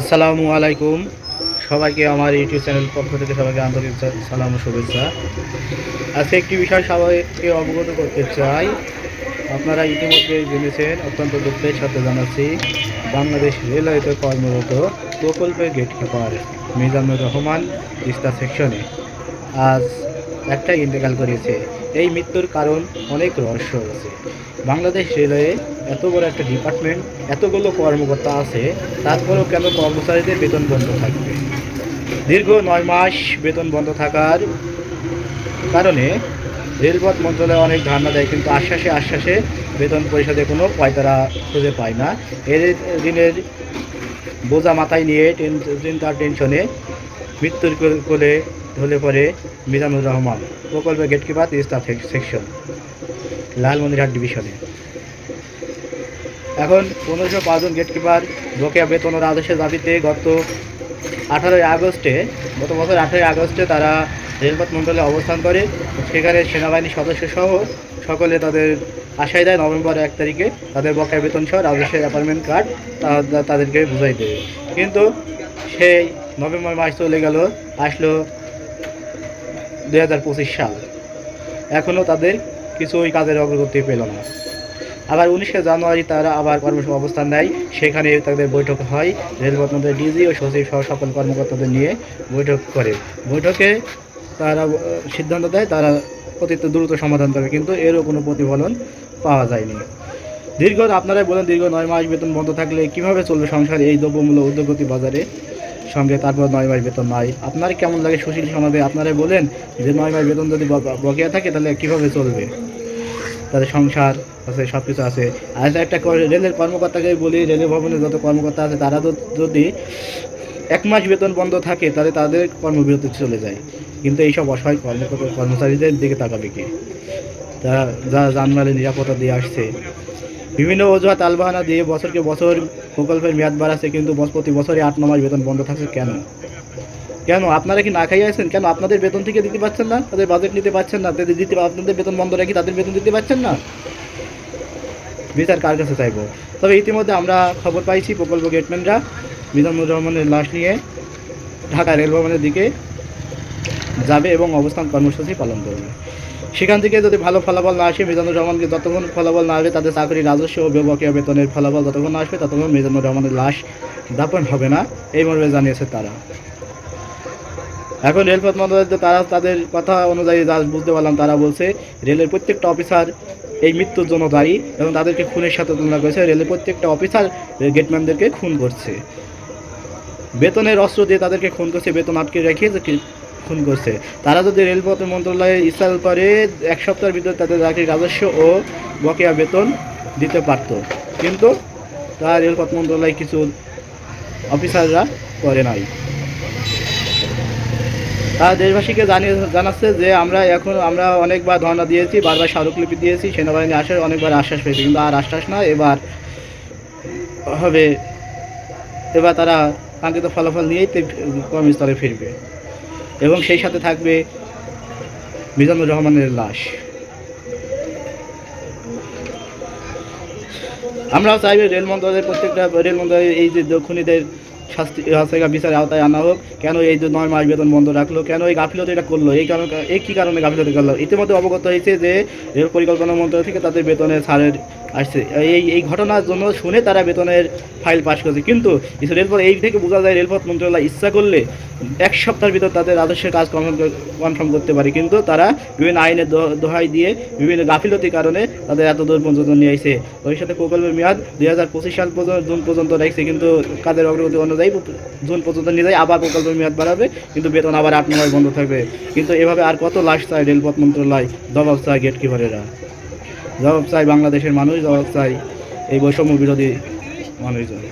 আসসালামু আলাইকুম। সবাইকে আমার ইউটিউব চ্যানেল পক্ষ থেকে সবাইকে আন্তরিক সালাম ও শুভেচ্ছা। আজকে একটি বিষয় সবাইকে অবগত করতে চাই। আপনারা ইতিমধ্যে জেনেছেন, অত্যন্ত দুঃখের সাথে জানাচ্ছি, বাংলাদেশ রেলওয়েতে কর্মরত প্রকল্পের গেটকিপার মিজানুর রহমান তিস্তা সেকশনে আজ একটাই ইন্তেকাল করেছে। এই মৃত্যুর কারণ অনেক রহস্য আছে। বাংলাদেশ রেলওয়ে এত বড় একটা ডিপার্টমেন্ট এতগুলো কর্মকর্তা আছে, তারপরেও কেন কর্মচারীদের বেতন বন্ধ থাকবে? দীর্ঘ নয় মাস বেতন বন্ধ থাকার কারণে রেলপথ মন্ত্রণালয় অনেক ধারণা দেয়, কিন্তু আশ্বাসে আশ্বাসে বেতন পরিষদে কোনো পয়তারা খুঁজে পায় না। এর দিনের বোঝা মাথায় নিয়ে চিন্তার টেনশনে মৃত্যুর কোলে ঢলে পড়ে মিজানুর রহমান। প্রকল্পের গেটকিপার, তিস্তা সেকশন লালমন্দিরহাট ডিভিশনে। এখন পনেরোশো পাঁচজন গেটকিপার বকেয়া বেতন ও আদেশের দাবিতে গত আঠারোই আগস্টে, গত বছর আঠারোই আগস্টে তারা রেলপথ মন্ত্রণালয়ে অবস্থান করে। সেখানে সেনাবাহিনীর সদস্য সহ সকলে তাদের আশায় দেয় নভেম্বর এক তারিখে। তাদের বকেয়া বেতন সহ রাজস্বের অ্যাপার্টমেন্ট কার্ড তাদেরকে বুঝাই দেবে কিন্তু সেই নভেম্বর মাস চলে গেল, আসলো দুই হাজার পঁচিশ সাল। এখনও তাদের কিছুই কাজের অগ্রগতি পেল না। আবার উনিশে জানুয়ারি তারা আবার কর্মসূচি অবস্থান নেয়। সেখানে তাদের বৈঠক হয়। রেলপথ মন্ত্রী ডিজি ও সচিব সহ সকল কর্মকর্তাদের নিয়ে বৈঠক করে। বৈঠকে তারা সিদ্ধান্ত দেয়, তারা অতীত দ্রুত সমাধান করবে। কিন্তু এরও কোনো প্রতিফলন পাওয়া যায়নি। দীর্ঘ, আপনারাই বলেন দীর্ঘ নয় মাস বেতন বন্ধ থাকলে কীভাবে চলবে সংসার এই দ্রব্যমূল্য উদ্যোগতি বাজারে? সঙ্গে তারপর নয় মাস বেতন নাই। আপনার কেমন লাগে সুশীল সমাজে? আপনারা বলেন যে নয় মাস বেতন যদি বকেয়া থাকে, তাহলে কীভাবে চলবে? তাদের সংসার আছে সব কিছু আছে। আর একটা রেলের কর্মকর্তাকে বলি, রেলের ভবনে যত কর্মকর্তা আছে, তারা যদি এক মাস বেতন বন্ধ থাকে, তাহলে তাদের কর্মবিরতি চলে যায়। কিন্তু এইসব অসহায় কর্মকর্তা কর্মচারীদের দিকে তাকাবে কি? তারা যা যানবাহনের নিরাপত্তা দিয়ে আসছে। বিভিন্ন অজুহাত, আলবাহানা দিয়ে বছরকে বছর প্রকল্পের মেয়াদ বাড়াচ্ছে, কিন্তু প্রতি বছরে আট, ন মাস বেতন বন্ধ থাকছে কেন? কেন? আপনারা কি না খাইয়ে আছেন? কেন আপনাদের বেতন থেকে দিতে পারছেন না? তাদের বাজেট নিতে পারছেন না? তাদের দিতে, আপনাদের বেতন বন্ধ রাখি তাদের বেতন দিতে পারছেন না? বিচার কার কাছে চাইব? তবে ইতিমধ্যে আমরা খবর পাইছি প্রকল্প গেটম্যানরা, মিজানুর রহমানের লাশ নিয়ে ঢাকা রেল ভবনের দিকে। যাবে এবং অবস্থান কর্মসূচি পালন করবে। সেখান থেকে যদি ভালো ফলাফল না আসে, মিজানুর রহমানকে যতক্ষণ ফলাফল না আসবে তাদের চাকরি রাজস্ব ও বকেয়া বেতনের ফলাফল যতক্ষণ না আসবে, ততক্ষণ মিজানুর রহমানের লাশ দাপন হবে না, এই মর্মে জানিয়েছে তারা। এখন রেলপথ মন্ত্রণালয় তারা তাদের কথা অনুযায়ী যা বুঝতে পারলাম, তারা বলছে, রেলের প্রত্যেকটা অফিসার এই মৃত্যুর জন্য দায়ী এবং তাদেরকে খুনের সাথে তুলনা করেছে। রেলের প্রত্যেকটা অফিসার গেটম্যানদেরকে খুন করছে। বেতনের অস্ত্র দিয়ে তাদেরকে খুন করছে, বেতন আটকে রেখে খুন করছে। তারা যদি রেলপথ মন্ত্রণালয়ে ইচ্ছা করে, এক সপ্তাহের ভিতরে তাদের চাকরির রাজস্ব ও বকেয়া বেতন দিতে পারত। কিন্তু তা রেলপথ মন্ত্রণালয় কিছু অফিসাররা করে নাই। তারা দেশবাসীকে জানিয়ে জানাচ্ছে যে আমরা এখন আমরা অনেকবার ধর্ণা দিয়েছি, বারবার স্মারকলিপি দিয়েছি, সেনাবাহিনী আসার অনেকবার আশ্বাস পেয়েছি, কিন্তু আর আশ্বাস না, এবার হবে। এবার তারা কাঙ্ক্ষিত ফলাফল নিয়েই কর্মস্থলে ফিরবে। এবং সেই সাথে থাকবে মিজানুর রহমানের লাশ। আমরাও চাইবে রেল মন্ত্রণালয়ের প্রত্যেকটা রেল মন্ত্রণালয়ের এই যে দক্ষিণীদের শাস্তি হচ্ছে গিয়ে বিচারের আওতায় আনা হোক। কেন এই যে নয় মাস বেতন বন্ধ রাখল? কেন এই গাফিলতি এটা করল? এই কারণে এই কী কারণে গাফিলতি করল? ইতিমধ্যে অবগত হয়েছে যে, রেল পরিকল্পনা মন্ত্রণালয় থেকে তাদের বেতনের ছাড়ের আসছে। এই এই ঘটনার জন্য শুনে তারা বেতনের ফাইল পাস করেছে। কিন্তু রেলপথ, এই থেকে বোঝা যায় রেলপথ মন্ত্রণালয় ইচ্ছা করলে এক সপ্তাহের ভিতর তাদের আদর্শের কাজ কনফার্ম করতে পারে। কিন্তু তারা বিভিন্ন আইনের দোহাই দিয়ে বিভিন্ন গাফিলতির কারণে তাদের এত দূর পর্যন্ত নিয়ে ওই সাথে প্রকল্পের মেয়াদ দুই হাজার পঁচিশ সাল পর্যন্ত, জুন পর্যন্ত রাখছে। কিন্তু কাজের অগ্রগতি অনুযায়ী জুন পর্যন্ত নিয়ে যায় আবার প্রকল্পের মেয়াদ বাড়াবে, কিন্তু বেতন আবার আট নয় বন্ধ থাকবে। কিন্তু এভাবে আর কত লাশ চায় রেলপথ মন্ত্রণালয়, জবাব চায় গেটকিপারেরা জবাব চায় বাংলাদেশের মানুষ, জবাব চায় এই বৈষম্য বিরোধী মানুষজন।